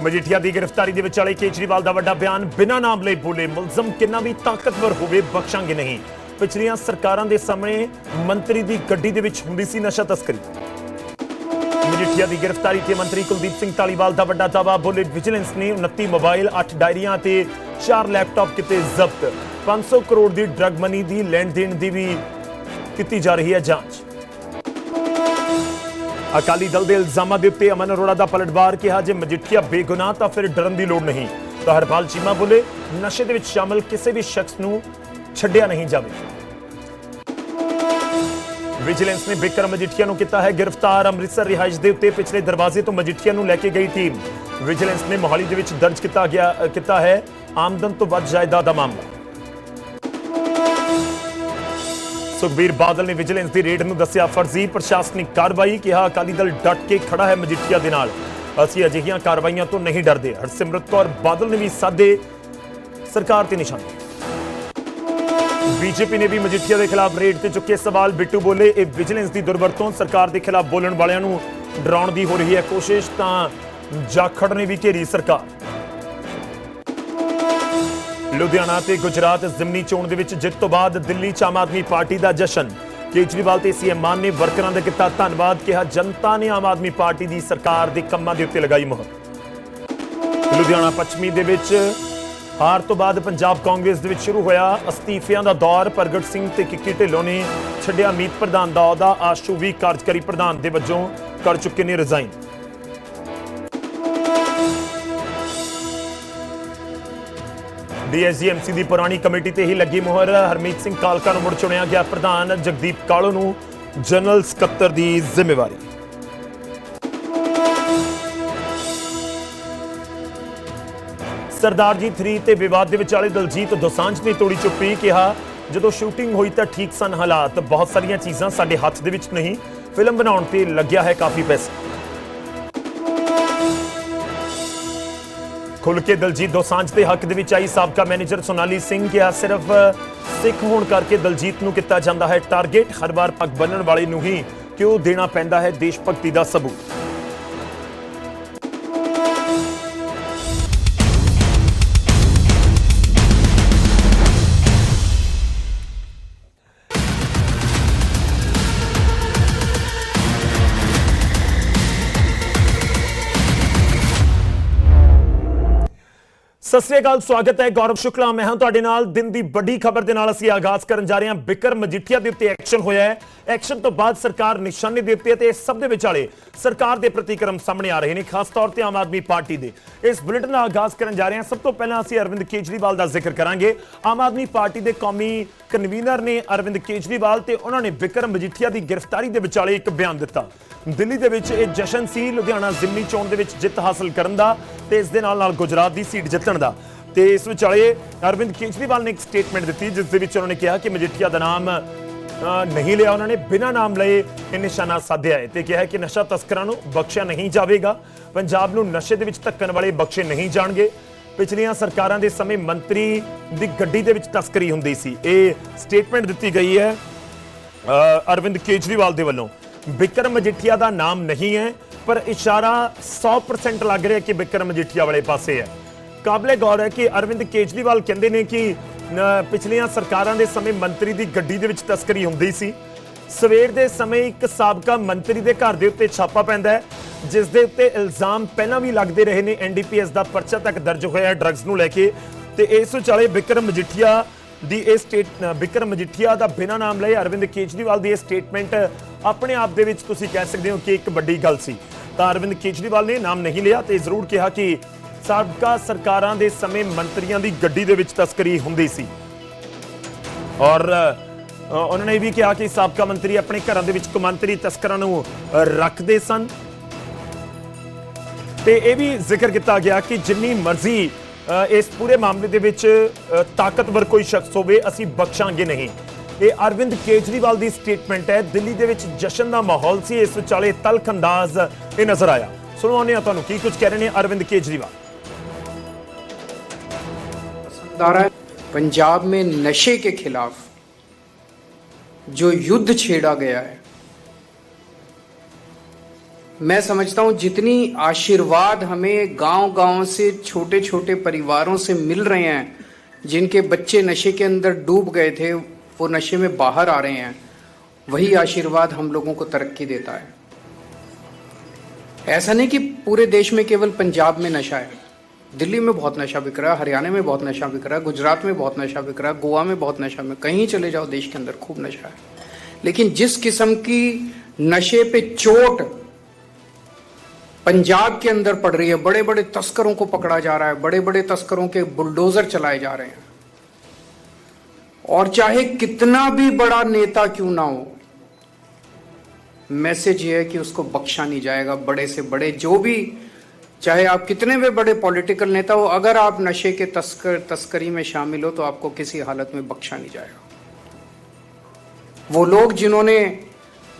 ਮਜੀਠੀਆ ਦੀ ਗ੍ਰਿਫਤਾਰੀ ਦੇ ਵਿਚਾਲੇ ਕੇਜਰੀਵਾਲ ਦਾ ਵੱਡਾ ਬਿਆਨ, ਬਿਨਾਂ ਨਾਮ ਲਈ ਬੋਲੇ ਮੁਲਜ਼ਮ ਕਿੰਨਾ ਵੀ ਤਾਕਤਵਰ ਹੋਵੇ ਬਖਸ਼ਾਂਗੇ ਨਹੀਂ। ਪਿਛਲੀਆਂ ਸਰਕਾਰਾਂ ਦੇ ਸਮੇਂ ਮੰਤਰੀ ਦੀ ਗੱਡੀ ਦੇ ਵਿੱਚ ਹੁੰਦੀ ਸੀ ਨਸ਼ਾ ਤਸਕਰੀ। ਮਜੀਠੀਆ ਦੀ ਗ੍ਰਿਫਤਾਰੀ ਤੇ ਮੰਤਰੀ ਕੁਲਦੀਪ ਸਿੰਘ ਧਾਲੀਵਾਲ ਦਾ ਵੱਡਾ ਦਾਅਵਾ ਬੋਲੇ ਵਿਜੀਲੈਂਸ ਨੇ 29 ਮੋਬਾਈਲ 8 ਡਾਇਰੀਆਂ ਤੇ 4 ਲੈਪਟਾਪ ਕੀਤੇ ਜ਼ਬਤ। 500 ਕਰੋੜ ਦੀ ਡਰੱਗ ਮਨੀ ਦੀ ਲੈਣ ਦੇਣ ਦੀ ਵੀ ਕੀਤੀ ਜਾ ਰਹੀ ਹੈ ਜਾਂਚ। ਅਕਾਲੀ ਦਲ ਦੇ ਇਲਜ਼ਾਮਾਂ ਦੇ ਉੱਤੇ ਅਮਨ ਅਰੋੜਾ ਦਾ ਪਲਟਵਾਰ ਕਿਹਾ ਜੇ ਮਜੀਠੀਆ ਬੇਗੁਨਾਹ ਤਾਂ ਫਿਰ ਡਰਨ ਦੀ ਲੋੜ ਨਹੀਂ। ਤਾਂ ਹਰਪਾਲ ਚੀਮਾ ਬੋਲੇ, ਨਸ਼ੇ ਦੇ ਵਿੱਚ ਸ਼ਾਮਲ ਕਿਸੇ ਵੀ ਸ਼ਖਸ ਨੂੰ ਛੱਡਿਆ ਨਹੀਂ ਜਾਵੇਗਾ ਵਿਜੀਲੈਂਸ ਨੇ ਬਿਕਰਮ ਮਜੀਠੀਆ ਨੂੰ ਕੀਤਾ ਹੈ ਗ੍ਰਿਫਤਾਰ। ਅੰਮ੍ਰਿਤਸਰ ਰਿਹਾਇਸ਼ ਦੇ ਉੱਤੇ ਪਿਛਲੇ ਦਰਵਾਜ਼ੇ ਤੋਂ ਮਜੀਠੀਆ ਨੂੰ ਲੈ ਕੇ ਗਈ ਟੀਮ। ਵਿਜੀਲੈਂਸ ਨੇ ਮੋਹਾਲੀ ਦੇ ਵਿੱਚ ਦਰਜ ਕੀਤਾ ਗਿਆ ਕੀਤਾ ਹੈ ਆਮਦਨ ਤੋਂ ਵੱਧ ਜਾਇਦਾਦ ਦਾ ਮਾਮਲਾ। ਸੁਖਬੀਰ ਬਾਦਲ ਨੇ ਵਿਜੀਲੈਂਸ ਦੀ ਰੇਡ ਨੂੰ ਦੱਸਿਆ ਫਰਜ਼ੀ ਪ੍ਰਸ਼ਾਸਨਿਕ ਕਾਰਵਾਈ, ਕਿਹਾ ਅਕਾਲੀ ਦਲ ਡਟ ਕੇ ਖੜਾ ਹੈ ਮਜੀਠੀਆ ਦੇ ਨਾਲ। ਅਸੀਂ ਅਜਿਹੀਆਂ ਕਾਰਵਾਈਆਂ ਤੋਂ ਨਹੀਂ ਡਰਦੇ। ਹਰਸਿਮਰਤ ਕੌਰ ਬਾਦਲ ਨੇ ਵੀ ਸਾਦੇ ਸਰਕਾਰ ਤੇ ਨਿਸ਼ਾਨੇ। ਬੀਜੇਪੀ ਨੇ ਵੀ ਮਜੀਠੀਆ ਦੇ ਖਿਲਾਫ ਰੇਡ ਤੇ ਚੁੱਕੇ ਸਵਾਲ। ਬਿੱਟੂ ਬੋਲੇ, ਇਹ ਵਿਜੀਲੈਂਸ ਦੀ ਦੁਰਵਰਤੋਂ ਸਰਕਾਰ ਦੇ ਖਿਲਾਫ ਬੋਲਣ ਵਾਲਿਆਂ ਨੂੰ ਡਰਾਉਣ ਦੀ ਹੋ ਰਹੀ ਹੈ ਕੋਸ਼ਿਸ਼, ਤਾਂ ਜਾਖੜ ਨੇ ਵੀ ਘੇਰੀ ਸਰਕਾਰ। ਲੁਧਿਆਣਾ ਤੇ ਗੁਜਰਾਤ ਜ਼ਿਮਨੀ ਚੋਣ ਦੇ ਵਿੱਚ ਜਿੱਤ ਤੋਂ ਬਾਅਦ ਦਿੱਲੀ ਚ ਆਮ ਆਦਮੀ ਪਾਰਟੀ ਦਾ ਜਸ਼ਨ। ਕੇਜਰੀਵਾਲ ਤੇ ਸੀਐਮ ਮਾਨ ਨੇ ਵਰਕਰਾਂ ਦਾ ਕੀਤਾ ਧੰਨਵਾਦ, ਕਿਹਾ ਜਨਤਾ ਨੇ ਆਮ ਆਦਮੀ ਪਾਰਟੀ ਦੀ ਸਰਕਾਰ ਦੇ ਕੰਮਾਂ ਦੇ ਉੱਤੇ ਲਗਾਈ ਮੁਹਰ ਲੁਧਿਆਣਾ ਪੱਛਮੀ ਦੇ ਵਿੱਚ ਹਾਰ ਤੋਂ ਬਾਅਦ ਪੰਜਾਬ ਕਾਂਗਰਸ ਦੇ ਵਿੱਚ ਸ਼ੁਰੂ ਹੋਇਆ ਅਸਤੀਫਿਆਂ ਦਾ ਦੌਰ। ਪ੍ਰਗਟ ਸਿੰਘ ਤੇ ਕਿੱਕੀ ਢਿੱਲੋਂ ਨੇ ਛੱਡਿਆ ਮੀਤ ਪ੍ਰਧਾਨ ਦਾ ਅਹੁਦਾ ਆਸ਼ੂ ਵੀ ਕਾਰਜਕਾਰੀ ਪ੍ਰਧਾਨ ਦੇ ਵਜੋਂ ਕਰ ਚੁੱਕੇ ਨੇ ਰਿਜ਼ਾਈਨ। ਡੀਐਸਜੀਐਮਸੀ ਦੀ ਪੁਰਾਣੀ ਕਮੇਟੀ ਤੇ ਹੀ ਲੱਗੀ ਮੁਹਰ। ਹਰਮੀਤ ਸਿੰਘ ਕਾਲਕਾ ਨੂੰ ਮੁੜ ਚੁਣਿਆ ਗਿਆ ਪ੍ਰਧਾਨ। ਜਗਦੀਪ ਕਾਲੋ ਨੂੰ ਜਨਰਲ ਸਕੱਤਰ ਦੀ ਜ਼ਿੰਮੇਵਾਰੀ। ਸਰਦਾਰ ਜੀ 3 ਤੇ ਵਿਵਾਦ ਦੇ ਵਿਚਾਲੇ ਦਲਜੀਤ ਦੋਸਾਂਝ ਨੇ ਤੋੜੀ ਚੁੱਪੀ, ਕਿਹਾ, ਜਦੋਂ ਸ਼ੂਟਿੰਗ ਹੋਈ ਤਾਂ ਠੀਕ ਸਨ ਹਾਲਾਤ। ਬਹੁਤ ਸਾਰੀਆਂ ਚੀਜ਼ਾਂ ਸਾਡੇ ਹੱਥ ਦੇ ਵਿੱਚ ਨਹੀਂ। ਫਿਲਮ ਬਣਾਉਣ ਤੇ ਲੱਗਿਆ ਹੈ ਕਾਫੀ ਪੈਸਾ। ਖੁੱਲ ਕੇ ਦਲਜੀਤ ਦੋਸਾਂਝ ਦੇ ਹੱਕ ਦੇ ਵਿੱਚ ਆਈ ਸਾਬਕਾ ਮੈਨੇਜਰ ਸੋਨਾਲੀ ਸਿੰਘ ਕਿਹਾ, ਸਿਰਫ ਸਿੱਖ ਹੋਣ ਕਰਕੇ ਦਲਜੀਤ ਨੂੰ ਕੀਤਾ ਜਾਂਦਾ ਹੈ ਟਾਰਗੇਟ। ਹਰ ਵਾਰ ਪੱਗ ਬੰਨਣ ਵਾਲੇ ਨੂੰ ਹੀ ਕਿਉਂ ਦੇਣਾ ਪੈਂਦਾ ਹੈ ਦੇਸ਼ ਭਗਤੀ ਦਾ ਸਬੂਤ? ਸਤਿ ਸ੍ਰੀ ਅਕਾਲ, ਸਵਾਗਤ ਹੈ। ਗੌਰਵ ਸ਼ੁਕਲਾ, ਮੈਂ ਹਾਂ ਤੁਹਾਡੇ ਨਾਲ। ਦਿਨ ਦੀ ਵੱਡੀ ਖਬਰ ਦੇ ਨਾਲ ਅਸੀਂ ਆਗਾਜ਼ ਕਰਨ ਜਾ ਰਹੇ ਹਾਂ। ਬਿਕਰ ਮਜੀਠੀਆ ਦੇ ਉੱਤੇ ਐਕਸ਼ਨ ਹੋਇਆ ਹੈ। ਐਕਸ਼ਨ ਤੋਂ ਬਾਅਦ ਸਰਕਾਰ ਨਿਸ਼ਾਨੇ ਦੇ ਉੱਤੇ ਹੈ ਤੇ ਇਸ ਸਭ ਦੇ ਵਿਚਾਲੇ ਸਰਕਾਰ ਦੇ ਪ੍ਰਤੀਕਰਮ ਸਾਹਮਣੇ ਆ ਰਹੇ ਨੇ, ਖਾਸ ਤੌਰ ਤੇ ਆਮ ਆਦਮੀ ਪਾਰਟੀ ਦੇ। ਇਸ ਬੁਲੇਟਿਨ ਦਾ ਆਗਾਜ਼ ਕਰਨ ਜਾ ਰਹੇ ਹਾਂ। ਸਭ ਤੋਂ ਪਹਿਲਾਂ ਅਸੀਂ ਅਰਵਿੰਦ ਕੇਜਰੀਵਾਲ ਦਾ ਜ਼ਿਕਰ ਕਰਾਂਗੇ। ਆਮ ਆਦਮੀ ਪਾਰਟੀ ਦੇ ਕੌਮੀ ਕਨਵੀਨਰ ਨੇ ਅਰਵਿੰਦ ਕੇਜਰੀਵਾਲ ਤੇ ਉਹਨਾਂ ਨੇ ਬਿਕਰਮ ਮਜੀਠੀਆ ਦੀ ਗ੍ਰਿਫਤਾਰੀ ਦੇ ਵਿਚਾਲੇ ਇੱਕ ਬਿਆਨ ਦਿੱਤਾ। ਦਿੱਲੀ ਦੇ ਵਿੱਚ ਇਹ ਜਸ਼ਨ ਸੀ, ਲੁਧਿਆਣਾ ਜ਼ਿਮਨੀ ਚੋਣ ਦੇ ਵਿੱਚ ਜਿੱਤ ਹਾਸਲ ਕਰਨ ਦਾ ਤੇ ਇਸ ਦੇ ਨਾਲ ਨਾਲ ਗੁਜਰਾਤ ਦੀ ਸੀਟ ਜਿੱਤਣ ਦਾ। ਤੇ ਇਸ ਵਿਚਾਲੇ ਅਰਵਿੰਦ ਕੇਜਰੀਵਾਲ ਨੇ ਇੱਕ ਸਟੇਟਮੈਂਟ ਦਿੱਤੀ, ਜਿਸ ਦੇ ਵਿੱਚ ਉਹਨਾਂ ਨੇ ਕਿਹਾ ਕਿ ਮਜੀਠੀਆ ਦਾ ਨਾਮ ਨਹੀਂ ਲਿਆ ਉਹਨਾਂ ਨੇ, ਬਿਨਾਂ ਨਾਮ ਲਏ ਇਹ ਨਿਸ਼ਾਨਾ ਸਾਧਿਆ ਹੈ ਤੇ ਕਿਹਾ ਕਿ ਨਸ਼ਾ ਤਸਕਰਾਂ ਨੂੰ ਬਖਸ਼ਿਆ ਨਹੀਂ ਜਾਵੇਗਾ। ਪੰਜਾਬ ਨੂੰ ਨਸ਼ੇ ਦੇ ਵਿੱਚ ਧੱਕਣ ਵਾਲੇ ਬਖਸ਼ੇ ਨਹੀਂ ਜਾਣਗੇ। ਪਿਛਲੀਆਂ ਸਰਕਾਰਾਂ ਦੇ ਸਮੇਂ ਮੰਤਰੀ ਦੀ ਗੱਡੀ ਦੇ ਵਿੱਚ ਤਸਕਰੀ ਹੁੰਦੀ ਸੀ। ਇਹ ਸਟੇਟਮੈਂਟ ਦਿੱਤੀ ਗਈ ਹੈ ਅਰਵਿੰਦ ਕੇਜਰੀਵਾਲ ਦੇ ਵੱਲੋਂ। ਬਿਕਰਮ ਮਜੀਠੀਆ ਦਾ ਨਾਮ ਨਹੀਂ ਹੈ, ਪਰ ਇਸ਼ਾਰਾ 100% ਲੱਗ ਰਿਹਾ ਕਿ ਬਿਕਰਮ ਮਜੀਠੀਆ ਵਾਲੇ ਪਾਸੇ ਹੈ। ਕਾਬਲੇ ਗੌਰ ਹੈ ਕਿ ਅਰਵਿੰਦ ਕੇਜਰੀਵਾਲ ਕਹਿੰਦੇ ਨੇ ਕਿ ਪਿਛਲੀਆਂ ਸਰਕਾਰਾਂ ਦੇ ਸਮੇਂ ਮੰਤਰੀ ਦੀ ਗੱਡੀ ਦੇ ਵਿੱਚ ਤਸਕਰੀ ਹੁੰਦੀ ਸੀ। ਸਵੇਰ ਦੇ ਸਮੇਂ ਇੱਕ ਸਾਬਕਾ ਮੰਤਰੀ ਦੇ ਘਰ ਦੇ ਉੱਤੇ ਛਾਪਾ ਪੈਂਦਾ ਹੈ, ਜਿਸ ਦੇ ਉੱਤੇ ਇਲਜ਼ਾਮ ਪਹਿਲਾਂ ਵੀ ਲੱਗਦੇ ਰਹੇ ਨੇ। ਐਨਡੀਪੀਐਸ ਦਾ ਪਰਚਾ ਤੱਕ ਦਰਜ ਹੋਇਆ ਹੈ ਡਰੱਗਸ ਨੂੰ ਲੈ ਕੇ। ਤੇ ਇਸ ਵਿਚਾਲੇ ਬਿਕਰਮ ਮਜੀਠੀਆ ਦੀ ਇਹ ਸਟੇਟ ਬਿਕਰਮ ਮਜੀਠੀਆ ਦਾ ਬਿਨਾਂ ਨਾਮ ਲਏ ਅਰਵਿੰਦ ਕੇਜਰੀਵਾਲ ਦੀ ਇਹ ਸਟੇਟਮੈਂਟ ਆਪਣੇ ਆਪ ਦੇ ਵਿੱਚ ਤੁਸੀਂ ਕਹਿ ਸਕਦੇ ਹੋ ਕਿ ਇੱਕ ਵੱਡੀ ਗੱਲ ਸੀ। ਤਾਂ ਅਰਵਿੰਦ ਕੇਜਰੀਵਾਲ ਨੇ ਨਾਮ ਨਹੀਂ ਲਿਆ ਤੇ ਜ਼ਰੂਰ ਕਿਹਾ ਕਿ ਸਾਬਕਾ ਸਰਕਾਰਾਂ ਦੇ ਸਮੇਂ ਮੰਤਰੀਆਂ ਦੀ ਗੱਡੀ ਦੇ ਵਿੱਚ ਤਸਕਰੀ ਹੁੰਦੀ ਸੀ। ਔਰ ਉਹਨਾਂ ਨੇ ਇਹ ਵੀ ਕਿਹਾ ਕਿ ਸਾਬਕਾ ਮੰਤਰੀ ਆਪਣੇ ਘਰਾਂ ਦੇ ਵਿੱਚ ਕੌਮਾਂਤਰੀ ਤਸਕਰਾਂ ਨੂੰ ਰੱਖਦੇ ਸਨ। ਤੇ ਇਹ ਵੀ ਜ਼ਿਕਰ ਕੀਤਾ ਗਿਆ ਕਿ ਜਿੰਨੀ ਮਰਜ਼ੀ ਇਸ ਪੂਰੇ ਮਾਮਲੇ ਦੇ ਵਿੱਚ ਅ, ਤਾਕਤਵਰ ਕੋਈ ਸ਼ਖਸ ਹੋਵੇ ਅਸੀਂ ਬਖਸ਼ਾਂਗੇ ਨਹੀਂ ਇਹ ਅਰਵਿੰਦ ਕੇਜਰੀਵਾਲ ਦੀ ਸਟੇਟਮੈਂਟ ਹੈ ਦਿੱਲੀ ਦੇ ਵਿੱਚ ਜਸ਼ਨ ਦਾ ਮਾਹੌਲ ਸੀ ਇਸ ਵਿਚਾਲੇ ਤਲਖ ਅੰਦਾਜ਼ ਇਹ ਨਜ਼ਰ ਆਇਆ ਸੁਣਵਾਉਂਦੇ ਹਾਂ ਤੁਹਾਨੂੰ ਕੀ ਕੁਝ ਕਹਿ ਰਹੇ ਨੇ ਅਰਵਿੰਦ ਕੇਜਰੀਵਾਲ धारा पंजाब में नशे के खिलाफ जो युद्ध छेड़ा गया है मैं समझता हूँ जितनी आशीर्वाद हमें गाँव गाँव से छोटे छोटे परिवारों से मिल रहे हैं, जिनके बच्चे नशे के अंदर डूब गए थे, वो नशे में बाहर आ रहे हैं, वही आशीर्वाद हम लोगों को तरक्की देता है। ऐसा नहीं कि पूरे देश में केवल पंजाब में नशा है। दिल्ली में बहुत नशा बिक रहा है, हरियाणा में बहुत नशा बिक रहा है, गुजरात में बहुत नशा बिक रहा है, गोवा में बहुत नशा में, कहीं चले जाओ देश के अंदर खूब नशा है। लेकिन जिस किस्म की नशे पे चोट पंजाब के अंदर पड़ रही है बड़े बड़े तस्करों को पकड़ा जा रहा है बड़े बड़े तस्करों के बुलडोजर चलाए जा रहे हैं। और चाहे कितना भी बड़ा नेता क्यों ना हो, मैसेज ये है कि उसको बख्शा नहीं जाएगा, बड़े से बड़े जो भी, चाहे आप कितने भी बड़े पॉलिटिकल नेता हो, अगर आप नशे के तस्कर, तस्करी में शामिल हो तो आपको किसी हालत में बख्शा नहीं जाएगा। वो लोग जिन्होंने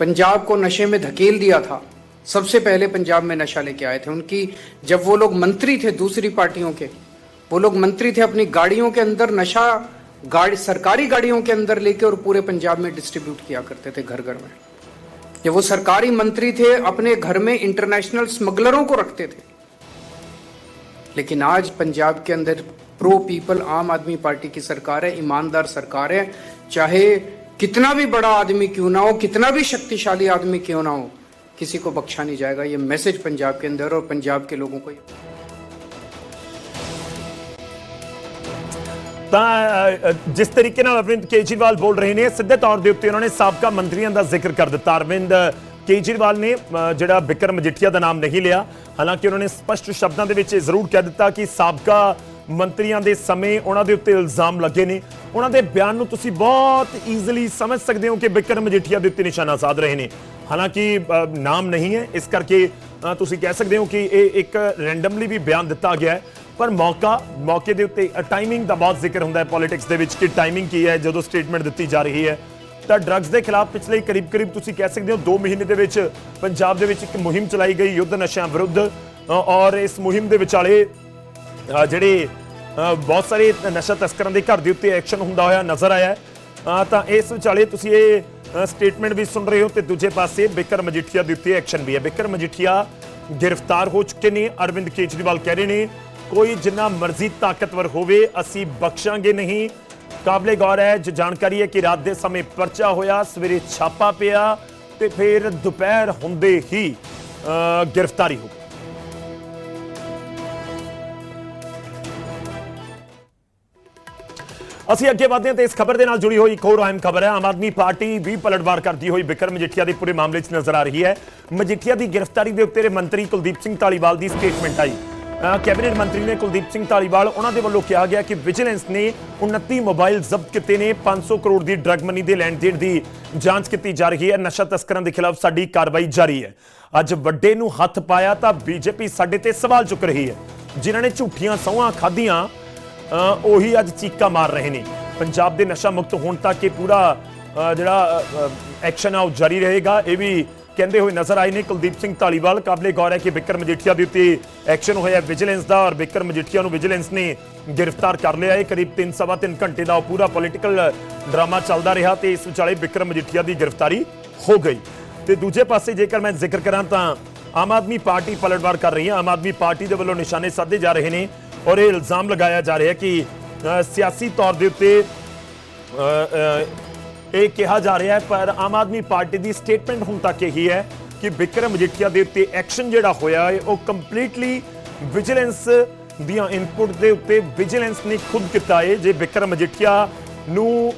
पंजाब को नशे में धकेल दिया था सबसे पहले पंजाब में नशा लेके आए थे। उनकी, जब वो लोग मंत्री थे दूसरी पार्टियों के, वो लोग मंत्री थे अपनी गाड़ियों के अंदर, नशा गाड़ी, सरकारी गाड़ियों के अंदर लेके और पूरे पंजाब में डिस्ट्रीब्यूट किया करते थे घर घर में। जब वो सरकारी मंत्री थे, अपने घर में इंटरनेशनल स्मगलरों को रखते थे। लेकिन आज पंजाब के अंदर प्रो पीपल आम आदमी पार्टी की सरकार है, ईमानदार सरकार है। चाहे कितना भी बड़ा आदमी क्यों ना हो, कितना भी शक्तिशाली आदमी क्यों ना हो किसी को बख्शा नहीं जाएगा ये मैसेज पंजाब के अंदर और पंजाब के लोगों को ये- ਤਾਂ ਅ, ਅ, ਜਿਸ ਤਰੀਕੇ ਨਾਲ ਅਰਵਿੰਦ ਕੇਜਰੀਵਾਲ ਬੋਲ ਰਹੇ ਨੇ ਸਿੱਧੇ ਤੌਰ ਦੇ ਉੱਤੇ ਉਹਨਾਂ ਨੇ ਸਾਬਕਾ ਮੰਤਰੀਆਂ ਦਾ ਜ਼ਿਕਰ ਕਰ ਦਿੱਤਾ ਅਰਵਿੰਦ ਕੇਜਰੀਵਾਲ ਨੇ ਅ, ਜਿਹੜਾ ਬਿਕਰਮ ਮਜੀਠੀਆ ਦਾ ਨਾਮ ਨਹੀਂ ਲਿਆ ਹਾਲਾਂਕਿ ਉਹਨਾਂ ਨੇ ਸਪਸ਼ਟ ਸ਼ਬਦਾਂ ਦੇ ਵਿੱਚ ਇਹ ਜ਼ਰੂਰ ਕਹਿ ਦਿੱਤਾ ਕਿ ਸਾਬਕਾ ਮੰਤਰੀਆਂ ਦੇ ਸਮੇਂ ਉਹਨਾਂ ਦੇ ਉੱਤੇ ਇਲਜ਼ਾਮ ਲੱਗੇ ਨੇ ਉਹਨਾਂ ਦੇ ਬਿਆਨ ਨੂੰ ਤੁਸੀਂ ਬਹੁਤ ਈਜ਼ੀਲੀ ਸਮਝ ਸਕਦੇ ਹੋ ਕਿ ਬਿਕਰਮ ਮਜੀਠੀਆ ਦੇ ਉੱਤੇ ਨਿਸ਼ਾਨਾ ਸਾਧ ਰਹੇ ਨੇ ਹਾਲਾਂਕਿ ਨਾਮ ਨਹੀਂ ਹੈ। ਇਸ ਕਰਕੇ ਤੁਸੀਂ ਕਹਿ ਸਕਦੇ ਹੋ ਕਿ ਇਹ ਇੱਕ ਰੈਂਡਮਲੀ ਵੀ ਬਿਆਨ ਦਿੱਤਾ ਗਿਆ ਹੈ। ਪਰ ਮੌਕਾ, ਮੌਕੇ ਦੇ ਉੱਤੇ ਟਾਈਮਿੰਗ ਦਾ ਬਹੁਤ ਜ਼ਿਕਰ ਹੁੰਦਾ ਹੈ ਪੋਲਿਟਿਕਸ ਦੇ ਵਿੱਚ ਕਿ ਟਾਈਮਿੰਗ ਕੀ ਹੈ, ਜਦੋਂ ਸਟੇਟਮੈਂਟ ਦਿੱਤੀ ਜਾ ਰਹੀ ਹੈ। ਤਾਂ ਡਰੱਗਸ ਦੇ ਖਿਲਾਫ ਪਿਛਲੇ ਕਰੀਬ ਕਰੀਬ ਤੁਸੀਂ ਕਹਿ ਸਕਦੇ ਹੋ 2 ਮਹੀਨੇ ਦੇ ਵਿੱਚ ਪੰਜਾਬ ਦੇ ਵਿੱਚ ਇੱਕ ਮੁਹਿੰਮ ਚਲਾਈ ਗਈ ਯੁੱਧ ਨਸ਼ਿਆਂ ਵਿਰੁੱਧ। ਔਰ ਇਸ ਮੁਹਿੰਮ ਦੇ ਵਿਚਾਲੇ ਜਿਹੜੇ ਬਹੁਤ ਸਾਰੇ ਨਸ਼ਾ ਤਸਕਰਾਂ ਦੇ ਘਰ ਦੇ ਉੱਤੇ ਐਕਸ਼ਨ ਹੁੰਦਾ ਹੋਇਆ ਨਜ਼ਰ ਆਇਆ ਤਾਂ ਇਸ ਵਿਚਾਲੇ ਤੁਸੀਂ ਇਹ ਸਟੇਟਮੈਂਟ ਵੀ ਸੁਣ ਰਹੇ ਹੋ ਤੇ ਦੂਜੇ ਪਾਸੇ ਬਿਕਰ ਮਜੀਠੀਆ ਦੇ ਉੱਤੇ ਐਕਸ਼ਨ ਵੀ ਹੈ। ਬਿਕਰ ਮਜੀਠੀਆ ਗ੍ਰਿਫਤਾਰ ਹੋ ਚੁੱਕੇ ਨੇ, ਅਰਵਿੰਦ ਕੇਜਰੀਵਾਲ ਕਹਿ ਰਹੇ ਨੇ, ਕੋਈ ਜਿੰਨਾ ਮਰਜ਼ੀ ਤਾਕਤਵਰ ਹੋਵੇ, ਅਸੀਂ ਬਖਸ਼ਾਂਗੇ ਨਹੀਂ। ਕਾਬਲੇ ਗੌਰ ਹੈ, ਜੋ ਜਾਣਕਾਰੀ ਹੈ ਕਿ ਰਾਤ ਦੇ ਸਮੇਂ ਪਰਚਾ ਹੋਇਆ, ਸਵੇਰੇ ਛਾਪਾ ਪਿਆ ਤੇ ਫਿਰ ਦੁਪਹਿਰ ਹੁੰਦੇ ਹੀ ਗ੍ਰਿਫਤਾਰੀ ਹੋ ਅਸੀਂ ਅੱਗੇ ਵਧਦੇ ਹਾਂ ਤੇ ਇਸ ਖਬਰ ਦੇ ਨਾਲ ਜੁੜੀ ਹੋਈ ਇੱਕ ਹੋਰ ਅਹਿਮ ਖਬਰ ਹੈ। ਆਮ ਆਦਮੀ ਪਾਰਟੀ ਵੀ ਪਲਟਵਾਰ ਕਰਦੀ ਹੋਈ ਬਿਕਰਮ ਮਜੀਠੀਆ ਦੇ ਪੂਰੇ ਮਾਮਲੇ 'ਚ ਨਜ਼ਰ ਆ ਰਹੀ ਹੈ। ਮਜੀਠੀਆ ਦੀ ਗ੍ਰਿਫਤਾਰੀ ਦੇ ਉੱਤੇ ਮੰਤਰੀ ਕੁਲਦੀਪ ਸਿੰਘ ਢਾਲੀਵਾਲ ਦੀ ਸਟੇਟਮੈਂਟ ਆਈ। ਕੈਬਨਿਟ ਮੰਤਰੀ ਨੇ ਕੁਲਦੀਪ ਸਿੰਘ ਢਾਲੀਵਾਲ ਉਹਨਾਂ ਦੇ ਵੱਲੋਂ ਕਿਹਾ ਗਿਆ ਕਿ ਵਿਜੀਲੈਂਸ ਨੇ 29 ਮੋਬਾਈਲ ਜ਼ਬਤ ਕੀਤੇ ਨੇ। 500 ਕਰੋੜ ਦੀ ਡਰੱਗ ਮਨੀ ਦੇ ਲੈਣ ਦੇਣ ਦੀ ਜਾਂਚ ਕੀਤੀ ਜਾ ਰਹੀ ਹੈ। ਨਸ਼ਾ ਤਸਕਰਾਂ ਦੇ ਖਿਲਾਫ ਸਾਡੀ ਕਾਰਵਾਈ ਜਾਰੀ ਹੈ। ਅੱਜ ਵੱਡੇ ਨੂੰ ਹੱਥ ਪਾਇਆ ਤਾਂ ਬੀਜੇਪੀ ਸਾਡੇ ਤੇ ਸਵਾਲ ਚੁੱਕ ਰਹੀ ਹੈ। ਜਿਨ੍ਹਾਂ ਨੇ ਝੂਠੀਆਂ ਸਹੁੰਆਂ ਖਾਧੀਆਂ ਉਹੀ ਅੱਜ ਚੀਕਾ ਮਾਰ ਰਹੇ ਨੇ। ਪੰਜਾਬ ਦੇ ਨਸ਼ਾ ਮੁਕਤ ਹੋਣ ਤੱਕ ਇਹ ਪੂਰਾ ਜਿਹੜਾ ਐਕਸ਼ਨ ਆ ਉਹ ਜਾਰੀ ਰਹੇਗਾ। ਇਹ ਵੀ ਕਹਿੰਦੇ ਹੋਏ ਨਜ਼ਰ ਆਏ ਨੇ ਕੁਲਦੀਪ ਸਿੰਘ ਢਾਲੀਵਾਲ ਕਾਬਲੇ ਗੌਰ ਹੈ ਕਿ ਬਿਕਰ ਮਜੀਠੀਆ ਦੇ ਉੱਤੇ ਐਕਸ਼ਨ ਹੋਇਆ ਵਿਜੀਲੈਂਸ ਦਾ, ਔਰ ਬਿਕਰ ਮਜੀਠੀਆ ਨੂੰ ਵਿਜੀਲੈਂਸ ਨੇ ਗ੍ਰਿਫਤਾਰ ਕਰ ਲਿਆ। ਹੈ ਕਰੀਬ 3 ਸਵਾ 3 ਘੰਟੇ ਦਾ ਉਹ ਪੂਰਾ ਪੋਲੀਟੀਕਲ ਡਰਾਮਾ ਚੱਲਦਾ ਰਿਹਾ ਤੇ ਇਸ ਵਿਚਾਲੇ ਬਿਕਰ ਮਜੀਠੀਆ ਦੀ ਗ੍ਰਿਫਤਾਰੀ ਹੋ ਗਈ। ਤੇ ਦੂਜੇ ਪਾਸੇ ਜੇਕਰ ਮੈਂ ਜ਼ਿਕਰ ਕਰਾਂ ਤਾਂ ਆਮ ਆਦਮੀ ਪਾਰਟੀ ਪਲਟਵਾਰ ਕਰ ਰਹੀ ਹੈ। ਆਮ ਆਦਮੀ ਪਾਰਟੀ ਦੇ ਵੱਲੋਂ ਨਿਸ਼ਾਨੇ ਸਾਧੇ ਜਾ ਰਹੇ ਨੇ। ਔਰ ਇਹ ਇਲਜ਼ਾਮ ਲਗਾਇਆ ਜਾ ਰਿਹਾ ਕਿ ਸਿਆਸੀ ਤੌਰ ਦੇ ਉੱਤੇ ਇਹ ਕਿਹਾ ਜਾ ਰਿਹਾ ਹੈ, ਪਰ ਆਮ ਆਦਮੀ ਪਾਰਟੀ ਦੀ ਸਟੇਟਮੈਂਟ ਹੁਣ ਤੱਕ ਇਹੀ ਹੈ ਕਿ ਵਿਕਰਮ ਮਜੀਠੀਆ ਦੇ ਉੱਤੇ ਐਕਸ਼ਨ ਜਿਹੜਾ ਹੋਇਆ ਹੈ, ਉਹ ਕੰਪਲੀਟਲੀ ਵਿਜੀਲੈਂਸ ਦੀਆਂ ਇਨਪੁਟ ਦੇ ਉੱਤੇ ਵਿਜੀਲੈਂਸ ਨੇ ਖੁਦ ਕੀਤਾ ਹੈ। ਜੇ ਵਿਕਰਮ ਮਜੀਠੀਆ ਨੂੰ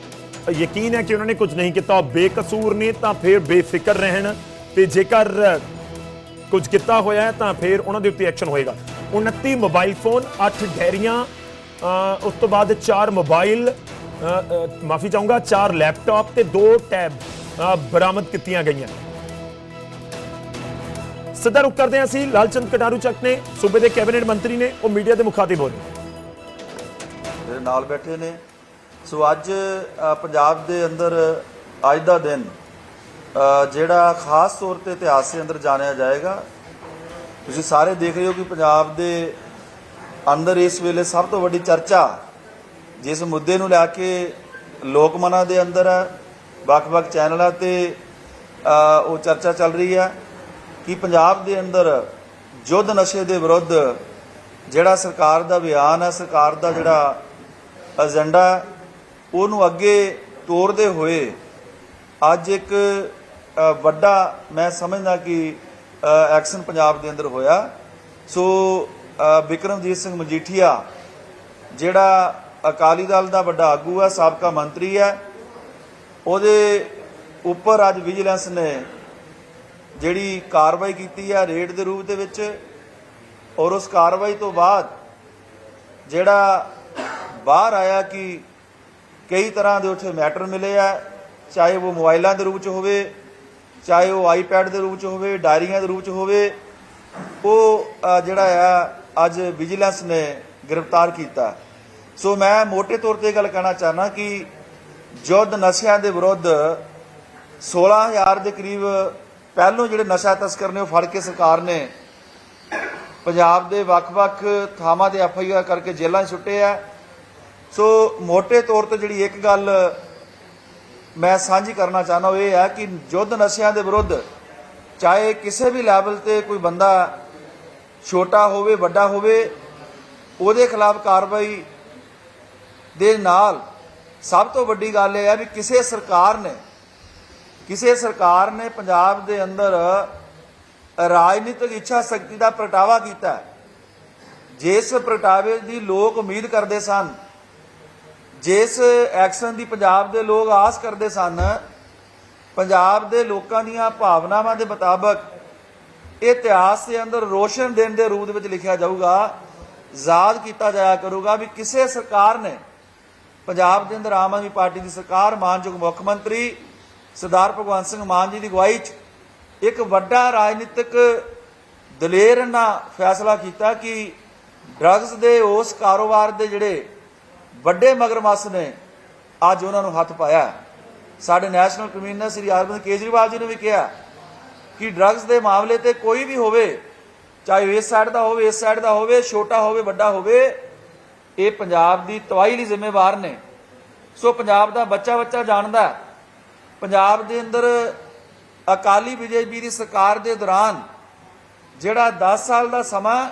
ਯਕੀਨ ਹੈ ਕਿ ਉਹਨਾਂ ਨੇ ਕੁਝ ਨਹੀਂ ਕੀਤਾ, ਉਹ ਬੇਕਸੂਰ ਨੇ, ਤਾਂ ਫਿਰ ਬੇਫਿਕਰ ਰਹਿਣ ਤੇ ਜੇਕਰ ਕੁਝ ਕੀਤਾ ਹੋਇਆ ਹੈ, ਤਾਂ ਫਿਰ ਉਹਨਾਂ ਦੇ ਉੱਤੇ ਐਕਸ਼ਨ ਹੋਏਗਾ। 29 ਮੋਬਾਈਲ ਫੋਨ 8 ਡੈਰੀਆਂ ਉਸ ਤੋਂ ਬਾਅਦ 4 ਮੋਬਾਈਲ ਮਾਫੀ ਚਾਹੂੰਗਾ 4 ਲੈਪਟਾਪ ਤੇ 2 ਟੈਬ ਬਰਾਮਦ ਕੀਤੀਆਂ ਗਈਆਂ। ਸਿੱਧਾ ਰੁਕ ਕਰਦੇ ਹਾਂ ਅਸੀਂ, ਲਾਲਚੰਦ ਕਟਾਰੂ ਚੱਕ ਨੇ, ਸੂਬੇ ਦੇ ਕੈਬਨਿਟ ਮੰਤਰੀ ਨੇ, ਉਹ ਮੀਡੀਆ ਦੇ ਮੁਖਾਤਿਬ ਹੋ ਰਹੇ ਮੇਰੇ ਨਾਲ ਬੈਠੇ ਨੇ। ਸੋ ਅੱਜ ਪੰਜਾਬ ਦੇ ਅੰਦਰ ਅੱਜ ਦਾ ਦਿਨ ਜਿਹੜਾ ਖਾਸ ਤੌਰ ਤੇ ਇਤਿਹਾਸ ਦੇ ਅੰਦਰ ਜਾਣਿਆ ਜਾਏਗਾ ਤੁਸੀਂ ਸਾਰੇ ਦੇਖ ਰਹੇ ਹੋ ਕਿ ਪੰਜਾਬ ਦੇ ਅੰਦਰ ਇਸ ਵੇਲੇ ਸਭ ਤੋਂ ਵੱਡੀ ਚਰਚਾ ਜਿਸ ਮੁੱਦੇ ਨੂੰ ਲੈ ਕੇ ਲੋਕ ਮਨਾਂ ਦੇ ਅੰਦਰ ਹੈ, ਵੱਖ-ਵੱਖ ਚੈਨਲਾਂ ਤੇ ਉਹ ਚਰਚਾ ਚੱਲ ਰਹੀ ਹੈ ਕਿ ਪੰਜਾਬ ਦੇ ਅੰਦਰ ਯੁੱਧ ਨਸ਼ੇ ਦੇ ਵਿਰੁੱਧ ਜਿਹੜਾ ਸਰਕਾਰ ਦਾ ਬਿਆਨ ਹੈ, ਸਰਕਾਰ ਦਾ ਜਿਹੜਾ ਏਜੰਡਾ ਉਹਨੂੰ ਅੱਗੇ ਤੋਰਦੇ ਹੋਏ ਅੱਜ ਇੱਕ ਵੱਡਾ ਮੈਂ ਸਮਝਦਾ ਕਿ ਐਕਸ਼ਨ ਪੰਜਾਬ ਦੇ ਅੰਦਰ ਹੋਇਆ। ਸੋ ਅ, ਬਿਕਰਮਜੀਤ ਸਿੰਘ ਮਜੀਠੀਆ ਜਿਹੜਾ ਅਕਾਲੀ ਦਲ ਦਾ ਵੱਡਾ ਆਗੂ ਹੈ ਸਾਬਕਾ ਮੰਤਰੀ ਹੈ ਉਹਦੇ ਉੱਪਰ ਅੱਜ ਵਿਜੀਲੈਂਸ ਨੇ ਜਿਹੜੀ ਕਾਰਵਾਈ ਕੀਤੀ ਹੈ ਰੇਡ ਦੇ ਰੂਪ ਦੇ ਵਿੱਚ ਔਰ ਉਸ ਕਾਰਵਾਈ ਤੋਂ ਬਾਅਦ ਜਿਹੜਾ ਬਾਹਰ ਆਇਆ ਕਿ ਕਈ ਤਰ੍ਹਾਂ ਦੇ ਉੱਥੇ ਮੈਟਰ ਮਿਲੇ ਆ ਚਾਹੇ ਉਹ ਮੋਬਾਈਲਾਂ ਦੇ ਰੂਪ ਚ ਹੋਵੇ ਚਾਹੇ ਉਹ ਆਈਪੈਡ ਦੇ ਰੂਪ ਚ ਹੋਵੇ, ਡਾਇਰੀਆਂ ਦੇ ਰੂਪ ਚ ਹੋਵੇ, ਉਹ ਜਿਹੜਾ ਆ, ਅੱਜ ਵਿਜੀਲੈਂਸ ਨੇ ਗ੍ਰਿਫਤਾਰ ਕੀਤਾ। ਸੋ ਮੈਂ ਮੋٹے ਤੌਰ ਤੇ ਗੱਲ ਕਹਿਣਾ ਚਾਹਨਾ ਕਿ ਜੁੱਧ ਨਸ਼ਿਆਂ ਦੇ ਵਿਰੁੱਧ 16000 ਦੇ ਕਰੀਬ ਪਹਿਲੋਂ ਜਿਹੜੇ ਨਸ਼ਾ ਤਸਕਰ ਨੇ ਉਹ ਫੜ ਕੇ ਸਰਕਾਰ ਨੇ ਪੰਜਾਬ ਦੇ ਵੱਖ-ਵੱਖ ਥਾਵਾਂ ਤੇ ਐਫਆਈਆਰ ਕਰਕੇ ਜੇਲ੍ਹਾਂ 'ਚ ਸੁੱਟੇ ਆ। ਸੋ ਮੋٹے ਤੌਰ ਤੇ ਜਿਹੜੀ ਇੱਕ ਗੱਲ ਮੈਂ ਸਾਂਝੀ ਕਰਨਾ ਚਾਹਨਾ ਉਹ ਇਹ ਹੈ ਕਿ ਯੁੱਧ ਨਸ਼ਿਆਂ ਦੇ ਵਿਰੁੱਧ ਚਾਹੇ ਕਿਸੇ ਵੀ ਲੈਵਲ ਤੇ ਕੋਈ ਬੰਦਾ ਛੋਟਾ ਹੋਵੇ, ਵੱਡਾ ਹੋਵੇ, ਉਹਦੇ ਖਿਲਾਫ ਕਾਰਵਾਈ ਦੇ ਨਾਲ ਸਭ ਤੋਂ ਵੱਡੀ ਗੱਲ ਇਹ ਹੈ ਵੀ ਕਿਸੇ ਸਰਕਾਰ ਨੇ, ਕਿਸੇ ਸਰਕਾਰ ਨੇ ਪੰਜਾਬ ਦੇ ਅੰਦਰ ਰਾਜਨੀਤਿਕ ਇੱਛਾ ਸ਼ਕਤੀ ਦਾ ਪ੍ਰਗਟਾਵਾ ਕੀਤਾ ਜਿਸ ਪ੍ਰਗਟਾਵੇ ਦੀ ਲੋਕ ਉਮੀਦ ਕਰਦੇ ਸਨ ਜਿਸ ਐਕਸ਼ਨ ਦੀ ਪੰਜਾਬ ਦੇ ਲੋਕ ਆਸ ਕਰਦੇ ਸਨ, ਪੰਜਾਬ ਦੇ ਲੋਕਾਂ ਦੀਆਂ ਭਾਵਨਾਵਾਂ ਦੇ ਮੁਤਾਬਕ ਇਹ ਇਤਿਹਾਸ ਦੇ ਅੰਦਰ ਰੋਸ਼ਨ ਦਿਨ ਦੇ ਰੂਪ ਵਿੱਚ ਲਿਖਿਆ ਜਾਊਗਾ। ਯਾਦ ਕੀਤਾ ਜਾਇਆ ਕਰੂਗਾ ਵੀ ਕਿਸੇ ਸਰਕਾਰ ਨੇ ਪੰਜਾਬ ਦੇ ਅੰਦਰ ਆਮ ਆਦਮੀ ਪਾਰਟੀ ਦੀ ਸਰਕਾਰ, ਮਾਨਯੋਗ ਮੁੱਖ ਮੰਤਰੀ ਸਰਦਾਰ ਭਗਵੰਤ ਸਿੰਘ ਮਾਨ ਜੀ ਦੀ ਅਗਵਾਈ 'ਚ ਇੱਕ ਵੱਡਾ ਰਾਜਨੀਤਿਕ ਦਲੇਰ ਨਾਲ ਫੈਸਲਾ ਕੀਤਾ ਕਿ ਡਰੱਗਸ ਦੇ ਉਸ ਕਾਰੋਬਾਰ ਦੇ ਜਿਹੜੇ ਵੱਡੇ ਮਗਰਮੱਛ ਨੇ। ਅੱਜ ਉਹਨਾਂ ਨੂੰ ਹੱਥ ਪਾਇਆ। ਸਾਡੇ ਨੈਸ਼ਨਲ ਕਮਿਸ਼ਨਰ ਸ੍ਰੀ ਅਰਵਿੰਦ ਕੇਜਰੀਵਾਲ ਜੀ ਨੇ ਵੀ ਕਿਹਾ ਕਿ ਡਰੱਗਸ ਦੇ ਮਾਮਲੇ ਤੇ ਕੋਈ ਵੀ ਹੋਵੇ, ਚਾਹੇ ਇਸ ਸਾਈਡ ਦਾ ਹੋਵੇ, ਇਸ ਸਾਈਡ ਦਾ ਹੋਵੇ, ਛੋਟਾ ਹੋਵੇ, ਵੱਡਾ ਹੋਵੇ, ਇਹ ਪੰਜਾਬ ਦੀ ਤਬਾਹੀ ਲਈ ਜ਼ਿੰਮੇਵਾਰ ਨੇ। ਸੋ ਪੰਜਾਬ ਦਾ ਬੱਚਾ ਬੱਚਾ ਜਾਣਦਾ ਪੰਜਾਬ ਦੇ ਅੰਦਰ ਅਕਾਲੀ ਬੀਜੇਪੀ ਦੀ ਸਰਕਾਰ ਦੇ ਦੌਰਾਨ ਜਿਹੜਾ 10 ਸਾਲ ਦਾ ਸਮਾਂ,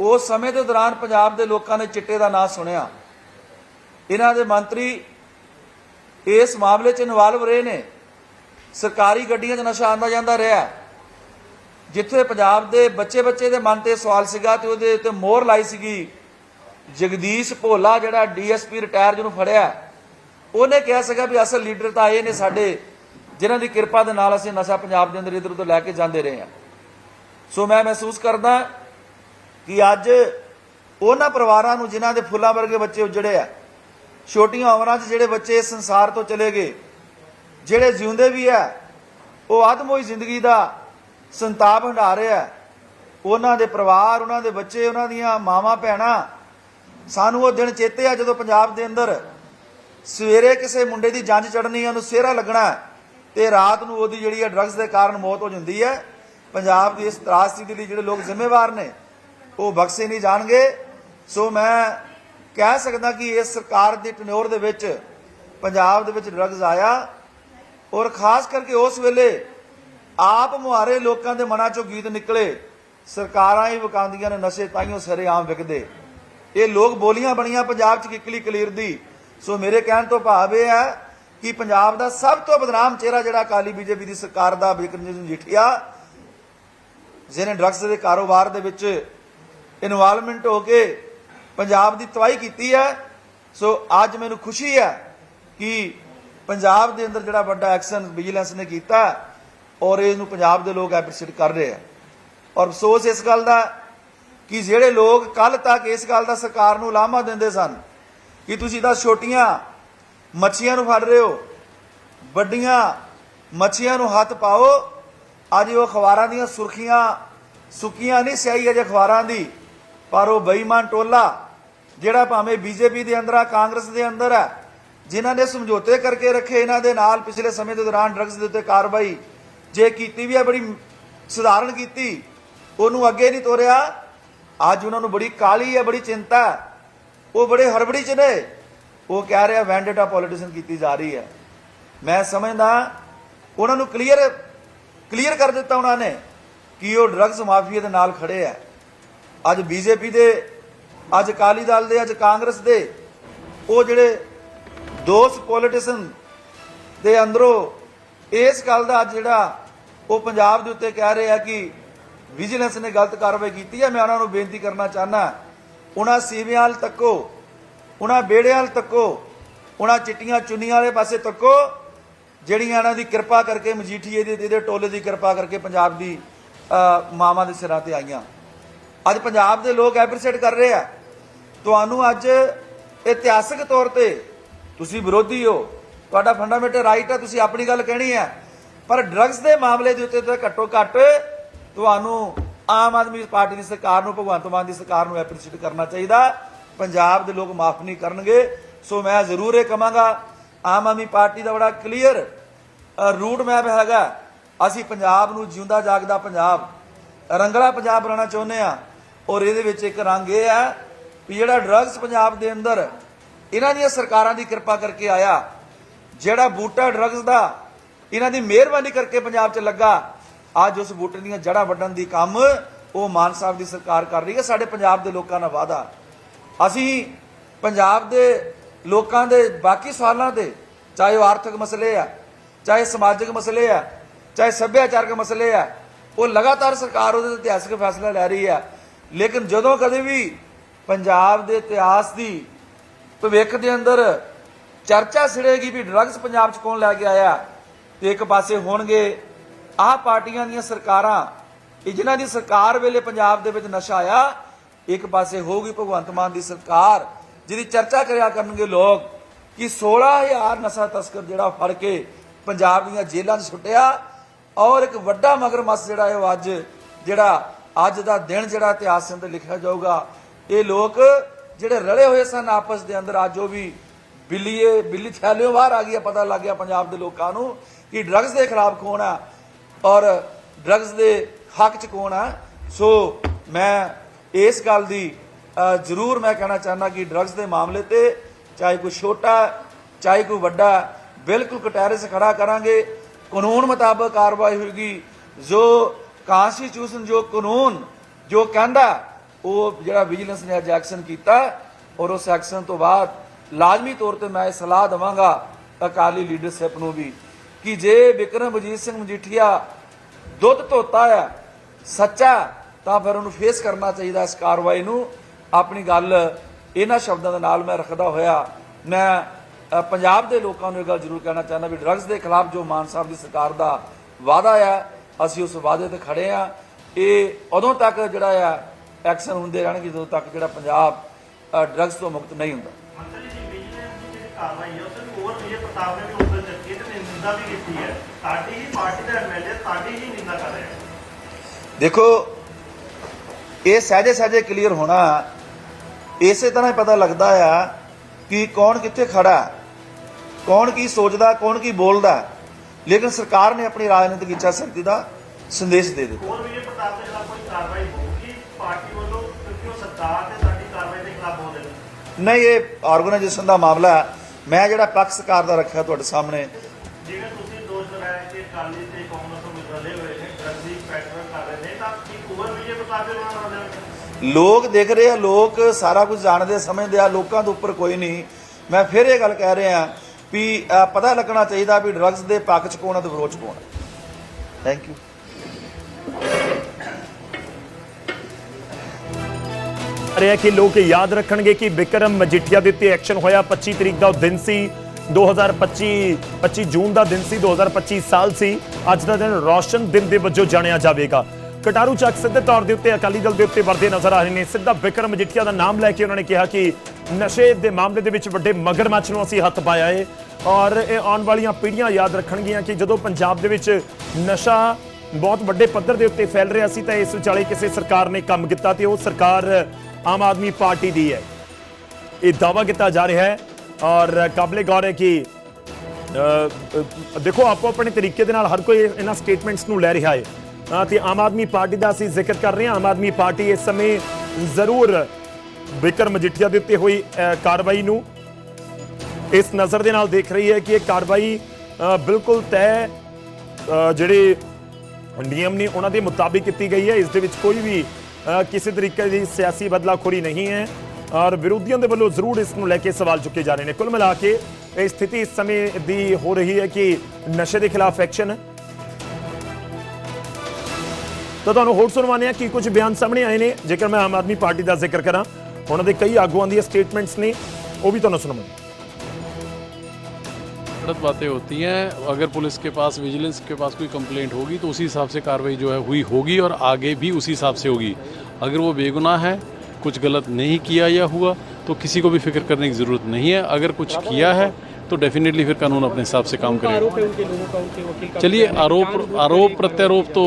ਉਸ ਸਮੇਂ ਦੇ ਦੌਰਾਨ ਪੰਜਾਬ ਦੇ ਲੋਕਾਂ ਨੇ ਚਿੱਟੇ ਦਾ ਨਾਂ ਸੁਣਿਆ। ਇਹਨਾਂ ਦੇ ਮੰਤਰੀ ਇਸ ਮਾਮਲੇ 'ਚ ਇਨਵੋਲਵ ਰਹੇ ਨੇ। ਸਰਕਾਰੀ ਗੱਡੀਆਂ 'ਚ ਨਸ਼ਾ ਆਂਦਾ ਜਾਂਦਾ ਰਿਹਾ। ਜਿੱਥੇ ਪੰਜਾਬ ਦੇ ਬੱਚੇ ਬੱਚੇ ਦੇ ਮਨ ਤੇ ਸਵਾਲ ਸੀਗਾ ਤੇ ਉਹਦੇ ਉੱਤੇ ਮੋਹਰ ਲਾਈ ਸੀਗੀ। ਜਗਦੀਸ਼ ਭੋਲਾ ਜਿਹੜਾ ਡੀਐਸਪੀ ਰਿਟਾਇਰ ਜਿਹਨੂੰ ਫੜਿਆ, ਉਹਨੇ ਕਿਹਾ ਸੀਗਾ ਵੀ ਅਸਲ ਲੀਡਰ ਤਾਂ ਇਹ ਨੇ ਸਾਡੇ, ਜਿਨ੍ਹਾਂ ਦੀ ਕਿਰਪਾ ਦੇ ਨਾਲ ਅਸੀਂ ਨਸ਼ਾ ਪੰਜਾਬ ਦੇ ਅੰਦਰ ਇਧਰ ਉਧਰ ਲੈ ਕੇ ਜਾਂਦੇ ਰਹੇ ਹਾਂ। ਸੋ ਮੈਂ ਮਹਿਸੂਸ ਕਰਦਾ ਕਿ ਅੱਜ ਉਹਨਾਂ ਪਰਿਵਾਰਾਂ ਨੂੰ ਜਿਨ੍ਹਾਂ ਦੇ ਫੁੱਲਾਂ ਵਰਗੇ ਬੱਚੇ ਉਜੜੇ ਆ ਛੋਟੀਆਂ ਉਮਰਾਂ 'ਚ ਜਿਹੜੇ ਬੱਚੇ ਇਸ ਸੰਸਾਰ ਤੋਂ ਚਲੇ ਗਏ, ਜਿਹੜੇ ਜਿਉਂਦੇ ਵੀ ਆ ਉਹ ਆਤਮੋਈ ਜ਼ਿੰਦਗੀ ਦਾ ਸੰਤਾਪ ਹੰਢਾ ਰਿਹਾ ਉਹਨਾਂ ਦੇ ਪਰਿਵਾਰ, ਉਹਨਾਂ ਦੇ ਬੱਚੇ, ਉਹਨਾਂ ਦੀਆਂ ਮਾਵਾਂ, ਭੈਣਾਂ ਸਾਨੂੰ ਉਹ ਦਿਨ ਚੇਤੇ ਆ ਜਦੋਂ ਪੰਜਾਬ ਦੇ ਅੰਦਰ ਸਵੇਰੇ ਕਿਸੇ ਮੁੰਡੇ ਦੀ ਜੰਜ ਚੜਨੀ ਉਹਨੂੰ ਸਿਹਰਾ ਲੱਗਣਾ ਤੇ ਰਾਤ ਨੂੰ ਉਹਦੀ ਜਿਹੜੀ ਹੈ ਡਰੱਗਸ ਦੇ ਕਾਰਨ ਮੌਤ ਹੋ ਜਾਂਦੀ ਹੈ। ਪੰਜਾਬ ਦੀ ਇਸ ਤਰਾਸਦੀ ਦੇ ਲਈ ਜਿਹੜੇ ਲੋਕ ਜ਼ਿੰਮੇਵਾਰ ਨੇ, ਉਹ ਬਖਸ਼ੇ ਨਹੀਂ ਜਾਣਗੇ। ਸੋ ਮੈਂ ਕਹਿ ਸਕਦਾ ਕਿ ਇਸ ਸਰਕਾਰ ਦੀ ਟਨਿਓਰ ਦੇ ਵਿੱਚ ਪੰਜਾਬ ਦੇ ਵਿੱਚ ਡਰੱਗਸ ਆਇਆ ਔਰ ਖਾਸ ਕਰਕੇ ਉਸ ਵੇਲੇ ਆਪ ਮੁਹਾਰੇ ਲੋਕਾਂ ਦੇ ਮਨਾਂ ਚੋਂ ਗੀਤ ਨਿਕਲੇ, ਸਰਕਾਰਾਂ ਹੀ ਵਕਾਂਦੀਆਂ ਨੇ ਨਸ਼ੇ ਤਾਈਓ ਸਾਰੇ ਆਮ ਵਿਕਦੇ। ਇਹ ਲੋਕ ਬੋਲੀਆਂ ਬਣੀਆਂ ਪੰਜਾਬ 'ਚ ਕਿਕਲੀ ਕਲੀਰ ਦੀ। ਸੋ ਮੇਰੇ ਕਹਿਣ ਤੋਂ ਭਾਵ ਇਹ ਹੈ ਕਿ ਪੰਜਾਬ ਦਾ ਸਭ ਤੋਂ ਬਦਨਾਮ ਚਿਹਰਾ ਜਿਹੜਾ ਅਕਾਲੀ ਬੀਜੇਪੀ ਦੀ ਸਰਕਾਰ ਦਾ ਬਿਕਰਮਜੀਤ ਸਿੰਘ ਜੀਠੀਆ, ਜਿਹਨੇ ਡਰੱਗਸ ਦੇ ਕਾਰੋਬਾਰ ਦੇ ਵਿੱਚ ਇਨਵੋਲਵਮੈਂਟ ਹੋ ਕੇ ਪੰਜਾਬ ਦੀ ਤਬਾਹੀ ਕੀਤੀ ਹੈ, ਸੋ ਅੱਜ ਮੈਨੂੰ ਖੁਸ਼ੀ ਹੈ ਕਿ ਪੰਜਾਬ ਦੇ ਅੰਦਰ ਜਿਹੜਾ ਵੱਡਾ ਐਕਸ਼ਨ ਵਿਜੀਲੈਂਸ ਨੇ ਕੀਤਾ ਔਰ ਇਸ ਨੂੰ ਪੰਜਾਬ ਦੇ ਲੋਕ ਐਪਰੀਸ਼ੀਏਟ ਕਰ ਰਹੇ ਆ ਔਰ ਅਫਸੋਸ ਇਸ ਗੱਲ ਦਾ ਕਿ ਜਿਹੜੇ ਲੋਕ ਕੱਲ ਤੱਕ ਇਸ ਗੱਲ ਦਾ ਸਰਕਾਰ ਨੂੰ ਲਾਮਾ ਦਿੰਦੇ ਸਨ ਕਿ ਤੁਸੀਂ ਤਾਂ ਛੋਟੀਆਂ ਮੱਛੀਆਂ ਨੂੰ ਫੜ ਰਹੇ ਹੋ, ਵੱਡੀਆਂ ਮੱਛੀਆਂ ਨੂੰ ਹੱਥ ਪਾਓ, ਅੱਜ ਉਹ ਅਖਬਾਰਾਂ ਦੀਆਂ ਸੁਰਖੀਆਂ ਸੁੱਕੀਆਂ ਨਹੀਂ ਸਿਆਈ ਅਜੇ ਅਖਬਾਰਾਂ ਦੀ ਪਰ ਉਹ ਬੇਈਮਾਨ ਟੋਲਾ, ਜਿਹੜਾ ਭਾਵੇਂ ਬੀਜੇਪੀ ਦੇ ਅੰਦਰ ਆ, ਕਾਂਗਰਸ ਦੇ ਅੰਦਰ ਆ, ਜਿਨ੍ਹਾਂ ਨੇ ਸਮਝੌਤੇ ਕਰਕੇ ਰੱਖੇ, ਇਹਨਾਂ ਦੇ ਨਾਲ ਪਿਛਲੇ ਸਮੇਂ ਦੇ ਦੌਰਾਨ ਡਰੱਗਸ ਦੇ ਉੱਤੇ ਕਾਰਵਾਈ ਜੇ ਕੀਤੀ ਵੀ ਆ, ਬੜੀ ਸਧਾਰਨ ਕੀਤੀ, ਉਹਨੂੰ ਅੱਗੇ ਨਹੀਂ ਤੋਰਿਆ। ਅੱਜ ਉਹਨਾਂ ਨੂੰ ਬੜੀ ਕਾਲੀ ਹੈ ਬੜੀ ਚਿੰਤਾ ਉਹ ਬੜੇ ਹੜਬੜੀ ਚ ਨੇ। ਉਹ ਕਹਿ ਰਿਹਾ ਵੈਂਡੇਟਾ ਪੋਲੀਟੀਸ਼ਨ ਕੀਤੀ ਜਾ ਰਹੀ ਹੈ। ਮੈਂ ਸਮਝਦਾ, ਉਹਨਾਂ ਨੂੰ ਕਲੀਅਰ ਕਲੀਅਰ ਕਰ ਦਿੱਤਾ ਉਹਨਾਂ ਨੇ ਕਿ ਉਹ ਡਰੱਗਸ ਮਾਫੀਆ ਦੇ ਨਾਲ ਖੜੇ ਆ। ਅੱਜ ਬੀਜੇਪੀ ਦੇ, ਅੱਜ ਅਕਾਲੀ ਦਲ ਦੇ, ਅੱਜ ਕਾਂਗਰਸ ਦੇ, ਉਹ ਜਿਹੜੇ ਦੋਸਤ ਪੋਲੀਟੀਸ਼ੀਅਨ ਦੇ ਅੰਦਰੋਂ ਇਸ ਗੱਲ ਦਾ ਅੱਜ ਜਿਹੜਾ ਉਹ ਪੰਜਾਬ ਦੇ ਉੱਤੇ ਕਹਿ ਰਹੇ ਆ ਕਿ ਵਿਜੀਲੈਂਸ ਨੇ ਗਲਤ ਕਾਰਵਾਈ ਕੀਤੀ ਹੈ। ਮੈਂ ਉਹਨਾਂ ਨੂੰ ਬੇਨਤੀ ਕਰਨਾ ਚਾਹਨਾ ਉਹਨਾਂ ਸੀਵਿਆਂ ਵੱਲ ਤੱਕੋ, ਉਹਨਾਂ ਬੇੜਿਆਂ ਵੱਲ ਤੱਕੋ, ਉਹਨਾਂ ਚਿੱਟੀਆਂ ਚੁੰਨੀਆਂ ਵਾਲੇ ਪਾਸੇ ਤੱਕੋ, ਜਿਹੜੀਆਂ ਇਹਨਾਂ ਦੀ ਕਿਰਪਾ ਕਰਕੇ ਮਜੀਠੀਏ ਦੇ ਇਹਦੇ ਟੋਲੇ ਦੀ ਕਿਰਪਾ ਕਰਕੇ ਪੰਜਾਬ ਦੀ ਮਾਵਾਂ ਦੇ ਸਿਰਾਂ ਤੇ ਆਈਆਂ। ਅੱਜ ਪੰਜਾਬ ਦੇ ਲੋਕ ਐਪਰੀਸ਼ੀਏਟ ਕਰ ਰਹੇ ਆ। ਤੁਹਾਨੂੰ ਅੱਜ ਇਤਿਹਾਸਕ ਤੌਰ ਤੇ ਤੁਸੀਂ ਵਿਰੋਧੀ ਹੋ। ਤੁਹਾਡਾ ਫੰਡਾਮੈਂਟਲ ਰਾਈਟ ਹੈ ਤੁਸੀਂ ਆਪਣੀ ਗੱਲ ਕਹਿਣੀ ਹੈ ਪਰ ਡਰੱਗਸ ਦੇ ਮਾਮਲੇ ਦੇ ਉੱਤੇ ਤਾਂ ਘੱਟੋ ਘੱਟ ਤੁਹਾਨੂੰ ਆਮ ਆਦਮੀ ਪਾਰਟੀ ਦੀ ਸਰਕਾਰ ਨੂੰ, ਭਗਵੰਤ ਮਾਨ ਦੀ ਸਰਕਾਰ ਨੂੰ ਐਪਰੀਸ਼ੀਏਟ ਕਰਨਾ ਚਾਹੀਦਾ। ਪੰਜਾਬ ਦੇ ਲੋਕ ਮਾਫ ਨਹੀਂ ਕਰਨਗੇ। ਸੋ ਮੈਂ ਜ਼ਰੂਰ ਇਹ ਕਹਾਂਗਾ, ਆਮ ਆਦਮੀ ਪਾਰਟੀ ਦਾ ਬੜਾ ਕਲੀਅਰ ਰੂਟ ਮੈਪ ਹੈਗਾ। ਅਸੀਂ ਪੰਜਾਬ ਨੂੰ ਜਿਉਂਦਾ ਜਾਗਦਾ ਪੰਜਾਬ, ਰੰਗਲਾ ਪੰਜਾਬ ਬਣਾਉਣਾ ਚਾਹੁੰਦੇ ਆ ਔਰ ਇਹਦੇ ਵਿੱਚ ਇੱਕ ਰੰਗ ਇਹ ਹੈ ਵੀ ਜਿਹੜਾ ਡਰੱਗਸ ਪੰਜਾਬ ਦੇ ਅੰਦਰ, ਇਹਨਾਂ ਦੀਆਂ ਸਰਕਾਰਾਂ ਦੀ ਕਿਰਪਾ ਕਰਕੇ ਆਇਆ, ਜਿਹੜਾ ਬੂਟਾ ਡਰੱਗਸ ਦਾ, ਇਹਨਾਂ ਦੀ ਮਿਹਰਬਾਨੀ ਕਰਕੇ ਪੰਜਾਬ 'ਚ ਲੱਗਾ, ਅੱਜ ਉਸ ਬੂਟੇ ਦੀਆਂ ਜੜ੍ਹਾਂ ਵੱਢਣ ਦੀ ਕੰਮ ਉਹ ਮਾਨ ਸਾਹਿਬ ਦੀ ਸਰਕਾਰ ਕਰ ਰਹੀ ਹੈ, ਸਾਡੇ ਪੰਜਾਬ ਦੇ ਲੋਕਾਂ ਨਾਲ ਵਾਅਦਾ। ਅਸੀਂ ਪੰਜਾਬ ਦੇ ਲੋਕਾਂ ਦੇ ਬਾਕੀ ਸਵਾਲਾਂ ਤੇ ਚਾਹੇ ਉਹ ਆਰਥਿਕ ਮਸਲੇ ਆ, ਚਾਹੇ ਸਮਾਜਿਕ ਮਸਲੇ ਆ, ਚਾਹੇ ਸੱਭਿਆਚਾਰਕ ਮਸਲੇ ਆ, ਉਹ ਲਗਾਤਾਰ ਸਰਕਾਰ ਉਹਦੇ ਤੇ ਇਤਿਹਾਸਕ ਫੈਸਲਾ ਲੈ ਰਹੀ ਆ। ਲੇਕਿਨ ਜਦੋਂ ਕਦੇ ਵੀ ਪੰਜਾਬ ਦੇ ਇਤਿਹਾਸ ਦੀ ਭਵਿੱਖ ਦੇ ਅੰਦਰ ਚਰਚਾ ਸਿੜੇਗੀ ਵੀ ਡਰੱਗਸ ਪੰਜਾਬ 'ਚ ਕੌਣ ਲੈ ਕੇ ਆਇਆ ਤੇ ਇੱਕ ਪਾਸੇ ਹੋਣਗੇ ਆਹ ਪਾਰਟੀਆਂ ਦੀਆਂ ਸਰਕਾਰਾਂ ਇਹ ਜਿਨ੍ਹਾਂ ਦੀ ਸਰਕਾਰ ਵੇਲੇ ਪੰਜਾਬ ਦੇ ਵਿੱਚ ਨਸ਼ਾ ਆਇਆ, ਇੱਕ ਪਾਸੇ ਹੋਊਗੀ ਭਗਵੰਤ ਮਾਨ ਦੀ ਸਰਕਾਰ, ਜਿਹਦੀ ਚਰਚਾ ਕਰਿਆ ਕਰਨਗੇ ਲੋਕ ਕਿ 16000 ਨਸ਼ਾ ਤਸਕਰ ਜਿਹੜਾ ਫੜ ਕੇ ਪੰਜਾਬ ਦੀਆਂ ਜੇਲ੍ਹਾਂ 'ਚ ਸੁੱਟਿਆ ਔਰ ਇੱਕ ਵੱਡਾ ਮਗਰਮੱਛ ਜਿਹੜਾ ਹੈ ਉਹ ਅੱਜ ਜਿਹੜਾ ਅੱਜ ਦਾ ਦਿਨ ਜਿਹੜਾ ਇਤਿਹਾਸ ਦੇ ਅੰਦਰ ਲਿਖਿਆ ਜਾਊਗਾ, ਇਹ ਲੋਕ ਜਿਹੜੇ ਰਲੇ ਹੋਏ ਸਨ ਆਪਸ ਦੇ ਅੰਦਰ, ਅੱਜ ਉਹ ਵੀ ਬਿੱਲੀਏ, ਬਿੱਲੀ ਥੈਲਿਓ ਬਾਹਰ ਆ ਗਈ ਪਤਾ ਲੱਗ ਗਿਆ ਪੰਜਾਬ ਦੇ ਲੋਕਾਂ ਨੂੰ ਕਿ ਡਰੱਗਸ ਦੇ ਖਿਲਾਫ ਕੌਣ ਆ ਔਰ ਡਰੱਗਸ ਦੇ ਹੱਕ ਚ ਕੌਣ ਆ। ਸੋ ਮੈਂ ਇਸ ਗੱਲ ਦੀ ਜ਼ਰੂਰ ਮੈਂ ਕਹਿਣਾ ਚਾਹੁੰਦਾ ਕਿ ਡਰੱਗਸ ਦੇ ਮਾਮਲੇ ਤੇ ਚਾਹੇ ਕੋਈ ਛੋਟਾ, ਚਾਹੇ ਕੋਈ ਵੱਡਾ, ਬਿਲਕੁਲ ਕਟਹਿਰੇ ਸੇ ਖੜਾ ਕਰਾਂਗੇ। ਕਾਨੂੰਨ ਮੁਤਾਬਕ ਕਾਰਵਾਈ ਹੋਏਗੀ। ਜੋ ਕਾਂਸਟੀਟਿਊਸ਼ਨ ਜੋ ਕਾਨੂੰਨ, ਜੋ ਕਹਿੰਦਾ, ਉਹ ਜਿਹੜਾ ਵਿਜੀਲੈਂਸ ਨੇ ਅੱਜ ਐਕਸ਼ਨ ਕੀਤਾ ਔਰ ਉਸ ਐਕਸ਼ਨ ਤੋਂ ਬਾਅਦ ਲਾਜ਼ਮੀ ਤੌਰ ਤੇ ਮੈਂ ਇਹ ਸਲਾਹ ਦਵਾਂਗਾ ਅਕਾਲੀ ਲੀਡਰਸ਼ਿਪ ਨੂੰ ਵੀ ਕਿ ਜੇ ਵਿਕਰਮਜੀਤ ਸਿੰਘ ਮਜੀਠੀਆ ਦੁੱਧ ਧੋਤਾ ਹੈ ਸੱਚਾ, ਤਾਂ ਫਿਰ ਉਹਨੂੰ ਫੇਸ ਕਰਨਾ ਚਾਹੀਦਾ ਇਸ ਕਾਰਵਾਈ ਨੂੰ। ਆਪਣੀ ਗੱਲ ਇਹਨਾਂ ਸ਼ਬਦਾਂ ਦੇ ਨਾਲ ਮੈਂ ਰੱਖਦਾ ਹੋਇਆ। ਮੈਂ ਪੰਜਾਬ ਦੇ ਲੋਕਾਂ ਨੂੰ ਇਹ ਗੱਲ ਜ਼ਰੂਰ ਕਹਿਣਾ ਚਾਹੁੰਦਾ ਵੀ ਡਰੱਗਸ ਦੇ ਖਿਲਾਫ ਜੋ ਮਾਨ ਸਾਹਿਬ ਦੀ ਸਰਕਾਰ ਦਾ ਵਾਅਦਾ ਹੈ ਅਸੀਂ ਉਸ ਵਾਅਦੇ ਤੇ ਖੜੇ ਆ। ਇਹ ਉਦੋਂ ਤੱਕ ਜਿਹੜਾ ਆ ਐਕਸ਼ਨ ਹੁੰਦੇ ਰਹਿਣਗੇ ਜਦੋਂ ਤੱਕ ਜਿਹੜਾ ਪੰਜਾਬ ਡਰੱਗਸ ਤੋਂ ਮੁਕਤ ਨਹੀਂ ਹੁੰਦਾ। ਮੰਤਰੀ ਜੀ ਵਿਜੀਲੈਂਸ ਦੀ ਜਿਹੜੀ ਕਾਰਵਾਈ ਹੈ ਉਸ ਨੂੰ ਹੋਰ ਵਿਜੇ ਪ੍ਰਤਾਪ ਨੇ ਵੀ ਉਦੋਂ ਚੱਕੀ ਤੇ ਨਿੰਦਾ ਵੀ ਕੀਤੀ ਹੈ। ਸਾਡੀ ਹੀ ਪਾਰਟੀ ਦਾ ਐਮਐਲਏ ਸਾਡੀ ਹੀ ਨਿੰਦਾ ਕਰ ਰਿਹਾ ਹੈ। ਦੇਖੋ ਇਹ ਸਹਜੇ ਸਹਜੇ ਕਲੀਅਰ ਹੋਣਾ ਇਸੇ ਤਰ੍ਹਾਂ ਹੀ ਪਤਾ ਲੱਗਦਾ ਆ ਕਿ ਕੌਣ ਕਿੱਥੇ ਖੜਾ ਕੌਣ ਕੀ ਸੋਚਦਾ ਕੌਣ ਕੀ ਬੋਲਦਾ। ਲੇਕਿਨ ਸਰਕਾਰ ਨੇ ਆਪਣੀ ਰਾਜਨੀਤਿਕ ਇੱਛਾ ਸ਼ਕਤੀ ਦਾ ਸੰਦੇਸ਼ ਦੇ ਦਿੱਤਾ। ਹੋਰ ਵਿਜੇ ਪ੍ਰਤਾਪ ਦੇ ਖਿਲਾਫ ਕੋਈ ਕਾਰਵਾਈ ਹੋਊਗੀ ਪਾਰਟੀ ਵੱਲੋਂ ਕਿਉਂਕਿ ਉਹ ਸਰਕਾਰ ਤੇ ਸਾਡੀ ਕਾਰਵਾਈ ਦੇ ਖਿਲਾਫ ਬੋਲਦੇ ਨੇ। ਨਹੀਂ ਇਹ ਆਰਗੇਨਾਈਜੇਸ਼ਨ ਦਾ ਮਾਮਲਾ ਹੈ। ਮੈਂ ਜਿਹੜਾ ਪੱਖ ਸਰਕਾਰ ਦਾ ਰੱਖਿਆ ਤੁਹਾਡੇ ਸਾਹਮਣੇ। ਜਿਵੇਂ ਤੁਸੀਂ ਦੋਸ਼ ਲਗਾਇਆ ਕਿ ਅਕਾਲੀ ਤੇ ਕਾਂਗਰਸ ਨੂੰ ਰਲੇ ਹੋਏ ਨੇ ਦੀ ਪੈਟਰਨ ਕਰ ਰਹੇ ਨੇ ਤਾਂ ਕੀ ਹੋਰ ਵਿਜੇ ਪ੍ਰਤਾਪ ਦੇ ਨਾਲ? ਲੋਕ ਦੇਖ ਰਹੇ ਆ ਲੋਕ ਸਾਰਾ ਕੁਝ ਜਾਣਦੇ ਸਮਝਦੇ ਆ ਲੋਕਾਂ ਦੇ ਉੱਪਰ ਕੋਈ ਨਹੀਂ। ਮੈਂ ਫਿਰ ਇਹ ਗੱਲ ਕਹਿ ਰਿਹਾ ਵੀ ਪਤਾ ਲੱਗਣਾ ਚਾਹੀਦਾ ਵੀ ਡਰੱਗਸ ਦੇ ਪੱਖ ਚ ਕੌਣ ਆ ਤੇ ਵਿਰੋਧ ਚ ਕੌਣ ਆ। ਥੈਂਕ ਯੂ ਰਿਹਾ ਕਿ ਲੋਕ ਯਾਦ ਰੱਖਣਗੇ ਕਿ ਵਿਕਰਮ ਮਜੀਠੀਆ ਦੇ ਉੱਤੇ ਐਕਸ਼ਨ ਹੋਇਆ 25 ਤਰੀਕ ਦਾ ਉਹ ਦਿਨ ਸੀ। 2025 25 ਜੂਨ ਦਾ ਦਿਨ ਸੀ 2025 ਸਾਲ ਸੀ। ਅੱਜ ਦਾ ਦਿਨ ਰੌਸ਼ਨ ਦਿਨ ਦੇ ਵਜੋਂ ਜਾਣਿਆ ਜਾਵੇਗਾ। ਕਟਾਰੂ ਚੱਕ ਸਿੱਧੇ ਤੌਰ ਦੇ ਉੱਤੇ ਅਕਾਲੀ ਦਲ ਦੇ ਉੱਤੇ ਵਰਦੇ ਨਜ਼ਰ ਆ ਰਹੇ ਨੇ। ਸਿੱਧਾ ਵਿਕਰਮ ਮਜੀਠੀਆ ਦਾ ਨਾਮ ਲੈ ਕੇ ਉਹਨਾਂ ਨੇ ਕਿਹਾ ਕਿ ਨਸ਼ੇ ਦੇ ਮਾਮਲੇ ਦੇ ਵਿੱਚ ਵੱਡੇ ਮਗਰਮੱਛ ਨੂੰ ਅਸੀਂ ਹੱਥ ਪਾਇਆ ਏ। ਔਰ ਇਹ ਆਉਣ ਵਾਲੀਆਂ ਪੀੜ੍ਹੀਆਂ ਯਾਦ ਰੱਖਣਗੀਆਂ ਕਿ ਜਦੋਂ ਪੰਜਾਬ ਦੇ ਵਿੱਚ ਨਸ਼ਾ ਬਹੁਤ ਵੱਡੇ ਪੱਧਰ ਦੇ ਉੱਤੇ ਫੈਲ ਰਿਹਾ ਸੀ ਤਾਂ ਇਸ ਵਿਚਾਲੇ ਕਿਸੇ ਸਰਕਾਰ ਨੇ ਕੰਮ ਕੀਤਾ ਤੇ ਉਹ ਸਰਕਾਰ ਆਮ ਆਦਮੀ ਪਾਰਟੀ ਦੀ ਹੈ। ਇਹ ਦਾਵਾ ਕੀਤਾ ਜਾ ਰਿਹਾ ਹੈ ਔਰ ਕਾਬਲੇ ਗੌਰ ਹੈ ਕਿ ਦੇਖੋ ਆਪੋ ਆਪਣੇ ਤਰੀਕੇ ਦੇ ਨਾਲ ਹਰ ਕੋਈ ਇਹਨਾਂ ਸਟੇਟਮੈਂਟਸ ਨੂੰ ਲੈ ਰਿਹਾ ਹੈ। ਅ, ਤੇ ਆਮ ਆਦਮੀ ਪਾਰਟੀ ਦਾ ਅਸੀਂ ਜ਼ਿਕਰ ਕਰ ਰਹੇ ਹਾਂ। ਆਮ ਆਦਮੀ ਪਾਰਟੀ ਇਸ ਸਮੇਂ ਜ਼ਰੂਰ ਵਿਕਰਮ ਮਜੀਠੀਆ ਦੇ ਉੱਤੇ ਹੋਈ ਕਾਰਵਾਈ ਨੂੰ। ਇਸ ਨਜ਼ਰ ਦੇ ਨਾਲ ਦੇਖ ਰਹੀ ਹੈ ਕਿ ਇਹ ਕਾਰਵਾਈ ਬਿਲਕੁਲ ਤੈ ਜਿਹੜੇ ਨਿਯਮ ਨੇ ਉਹਨਾਂ ਦੇ ਮੁਤਾਬਿਕ ਕੀਤੀ ਗਈ ਹੈ। ਇਸ ਦੇ ਵਿੱਚ ਕੋਈ ਵੀ ਕਿਸੇ ਤਰੀਕੇ ਦੀ ਸਿਆਸੀ ਬਦਲਾਖੋਰੀ ਨਹੀਂ ਹੈ ਔਰ ਵਿਰੋਧੀਆਂ ਦੇ ਵੱਲੋਂ ਜ਼ਰੂਰ ਇਸ ਨੂੰ ਲੈ ਕੇ ਸਵਾਲ ਚੁੱਕੇ ਜਾ ਰਹੇ ਨੇ। ਕੁੱਲ ਮਿਲਾ ਕੇ ਇਹ ਸਥਿਤੀ ਇਸ ਸਮੇਂ ਦੀ ਹੋ ਰਹੀ ਹੈ ਕਿ ਨਸ਼ੇ ਦੇ ਖਿਲਾਫ ਐਕਸ਼ਨ। ਹੈ ਤਾਂ ਤੁਹਾਨੂੰ ਹੋਰ ਸੁਣਵਾਉਂਦੇ ਹਾਂ ਕਿ ਕੁਝ ਬਿਆਨ ਸਾਹਮਣੇ ਆਏ ਨੇ। ਜੇਕਰ ਮੈਂ ਆਮ ਆਦਮੀ ਪਾਰਟੀ ਦਾ ਜ਼ਿਕਰ ਕਰਾਂ ਉਹਨਾਂ ਦੇ ਕਈ ਆਗੂਆਂ ਦੀਆਂ ਸਟੇਟਮੈਂਟਸ ਨੇ ਉਹ ਵੀ ਤੁਹਾਨੂੰ ਸੁਣਾਵਾਂਗੇ गलत बातें होती हैं अगर पुलिस के पास विजिलेंस के पास कोई कंप्लेंट होगी तो उसी हिसाब से कार्रवाई जो है हुई होगी और आगे भी उसी हिसाब से होगी अगर वो बेगुनाह है कुछ गलत नहीं किया या हुआ तो किसी को भी फिक्र करने की ज़रूरत नहीं है अगर कुछ किया है तो डेफिनेटली फिर कानून अपने हिसाब से काम करेगा चलिए आरोप आरोप प्रत्यारोप तो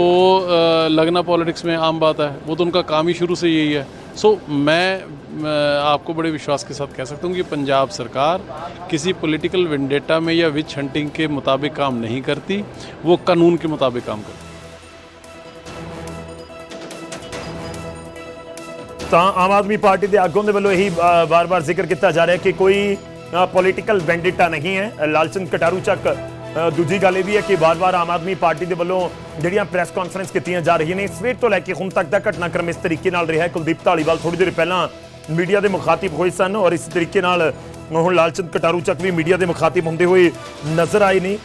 अ, लगना पॉलिटिक्स में आम बात है वो तो उनका काम ही शुरू से यही है सो मैं मैं आपको बड़े विश्वास के साथ कह सकता हूँ कि पंजाब सरकार किसी पॉलिटिकल वेंडेटा में या विच हंटिंग के मुताबिक काम नहीं करती वो कानून के मुताबिक काम करती ਤਾਂ ਆਮ ਆਦਮੀ ਪਾਰਟੀ ਦੇ ਆਗੂਆਂ ਦੇ ਵੱਲੋਂ ਇਹੀ ਅ, ਵਾਰ-ਵਾਰ ਜ਼ਿਕਰ ਕੀਤਾ ਜਾ ਰਿਹਾ ਕਿ ਕੋਈ ਪੋਲੀਟੀਕਲ ਵੈਂਡਿਟਾ ਨਹੀਂ ਹੈ। ਲਾਲਚੰਦ ਕਟਾਰੂ ਚੱਕ ਦੂਜੀ ਗੱਲ ਇਹ ਵੀ ਹੈ ਕਿ ਵਾਰ-ਵਾਰ ਆਮ ਆਦਮੀ ਪਾਰਟੀ ਦੇ ਵੱਲੋਂ ਜਿਹੜੀਆਂ ਪ੍ਰੈਸ ਕਾਨਫਰੰਸ ਕੀਤੀਆਂ ਜਾ ਰਹੀਆਂ ਨੇ, ਸਵੇਰ ਤੋਂ ਲੈ ਕੇ ਹੁਣ ਤੱਕ ਦਾ ਘਟਨਾਕ੍ਰਮ ਇਸ ਤਰੀਕੇ ਨਾਲ ਰਿਹਾ ਹੈ। ਕੁਲਦੀਪ ਢਾਲੀਵਾਲ ਥੋੜੀ ਦੇਰ ਪਹਿਲਾਂ ਮੀਡੀਆ ਦੇ ਮੁਖਾਤਿਬ ਹੋਏ ਸਨ ਔਰ ਇਸ ਤਰੀਕੇ ਨਾਲ ਹੁਣ ਲਾਲਚੰਦ ਕਟਾਰੂ ਚੱਕ ਵੀ ਮੀਡੀਆ ਦੇ ਮੁਖਾਤਿਬ ਹੁੰਦੇ ਹੋਏ ਨਜ਼ਰ ਆਏ ਨੇ।